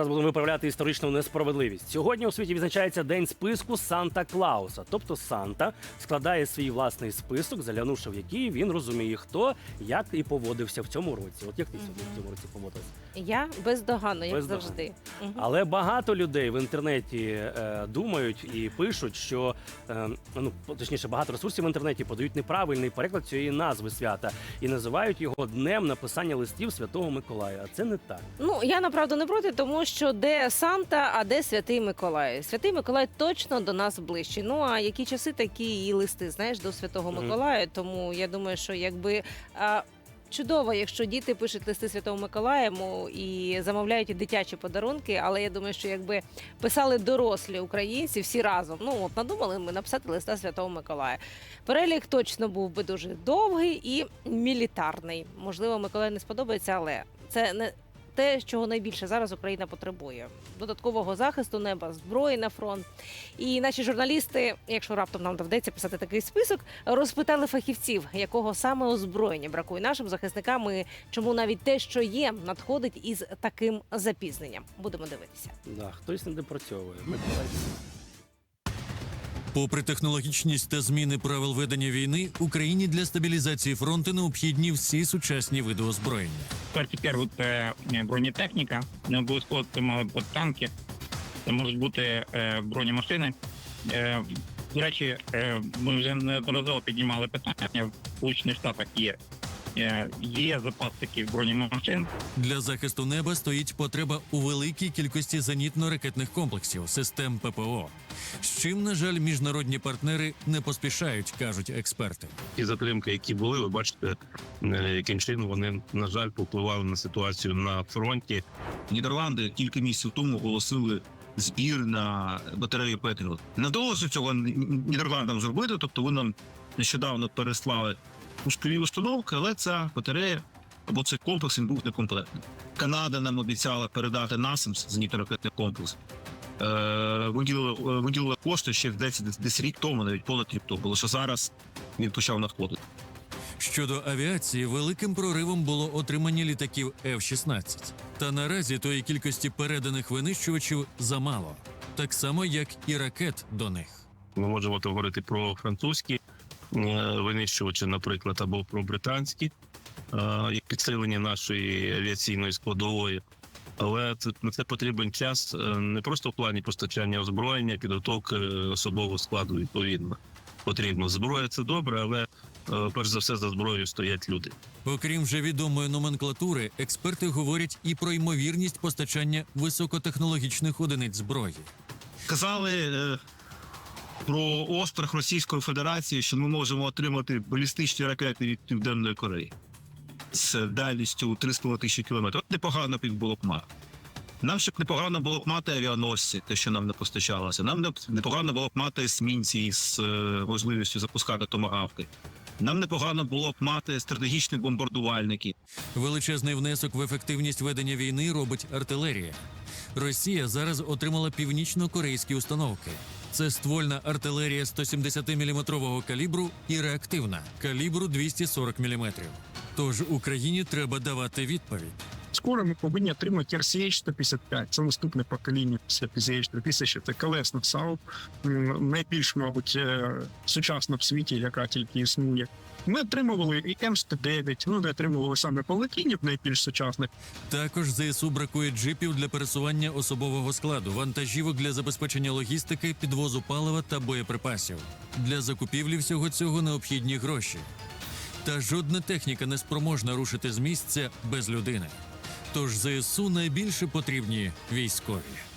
Зараз будемо виправляти історичну несправедливість. Сьогодні у світі відзначається день списку Санта Клауса. Тобто Санта складає свій власний список, заглянувши в який він розуміє, хто як і поводився в цьому році. От як ти сьогодні в цьому році поводився? Я бездоганно, як Бездоганно. завжди. Мгм. Але багато людей в інтернеті е, думають і пишуть, що е, ну точніше, багато ресурсів в інтернеті подають неправильний переклад цієї назви свята і називають його днем написання листів Святого Миколая. А це не так. Ну я направду не проти, тому що де Санта, а де Святий Миколай. Святий Миколай точно до нас ближчий. Ну а які часи, такі і листи, знаєш, до Святого. Миколая. Тому я думаю, що якби. А, Чудово, якщо діти пишуть листи Святого Миколая йому і замовляють і дитячі подарунки, але я думаю, що якби писали дорослі українці всі разом, ну от надумали ми написати листа Святого Миколая. Перелік точно був би дуже довгий і мілітарний. Можливо, Миколай не сподобається, але це не те, чого найбільше зараз Україна потребує: додаткового захисту неба, зброї на фронт. І наші журналісти, якщо раптом нам доведеться писати такий список, розпитали фахівців, якого саме озброєння бракує нашим захисникам, і чому навіть те, що є, надходить із таким запізненням. Будемо дивитися. Да, хтось не допрацьовує. Миколай. Попри технологічність та зміни правил ведення війни, Україні для стабілізації фронту необхідні всі сучасні види озброєння. Тепер тепер от, е, бронетехніка, не обов'язково це можуть бути танки, це можуть бути е, бронемашини. Е, до речі, ми вже неодноразово піднімали питання. В Сполучених Штатах є, є запас таких бронемашин. Для захисту неба стоїть потреба у великій кількості зенітно-ракетних комплексів, систем ППО. З чим, на жаль, міжнародні партнери не поспішають, кажуть експерти. ті затримки, які були, ви бачите, е, яким чином вони на жаль повпливали на ситуацію на фронті. Нідерланди кілька місяців тому оголосили збір на батарею Петріот. Не вдалося цього Нідерландам зробити, тобто вони нам нещодавно переслали пускові установки, але ця батарея або цей комплекс він був некомплектний. Канада нам обіцяла передати NASAMS, зенітно-ракетний комплекс. Е, виділили, виділили кошти ще десь, десь, десь рік тому, навіть понад рік тому, лише зараз він почав надходити. Щодо авіації, великим проривом було отримання літаків F-16. Та наразі тої кількості переданих винищувачів замало, так само як і ракет до них. Ми можемо говорити про французькі е, винищувачі, наприклад, або про британські, е, як підсилення нашої авіаційної складової. Але це на це потрібен час е, не просто в плані постачання озброєння, підготовки особового складу відповідно. Потрібно зброя це добре, але е, перш за все за зброєю стоять люди. Окрім вже відомої номенклатури, експерти говорять і про ймовірність постачання високотехнологічних одиниць зброї. Казали е, про острах Російської Федерації, що ми можемо отримати балістичні ракети від Південної Кореї з дальністю 3,5 тисячі кілометрів. Непогано б було б мати. Нам ще б непогано було б мати авіаносці, те, що нам не постачалося. Нам непогано було б мати есмінці з е, можливістю запускати томагавки. Нам непогано було б мати стратегічні бомбардувальники. Величезний внесок в ефективність ведення війни робить артилерія. Росія зараз отримала північно-корейські установки. Це ствольна артилерія 170-мм калібру і реактивна калібру 240 мм. Тож Україні треба давати відповідь. Скоро ми повинні отримати RCH 155. Це наступне покоління після PCH 3000. Це колесна САУ, найбільш, мабуть, е, сучасна в світі, яка тільки існує. Ми отримували і М109, ну не отримували саме палатінів найбільш сучасних. Також ЗСУ бракує джипів для пересування особового складу, вантажівок для забезпечення логістики, підвозу палива та боєприпасів. Для закупівлі всього цього необхідні гроші. Та жодна техніка не спроможна рушити з місця без людини. Тож ЗСУ найбільше потрібні військові.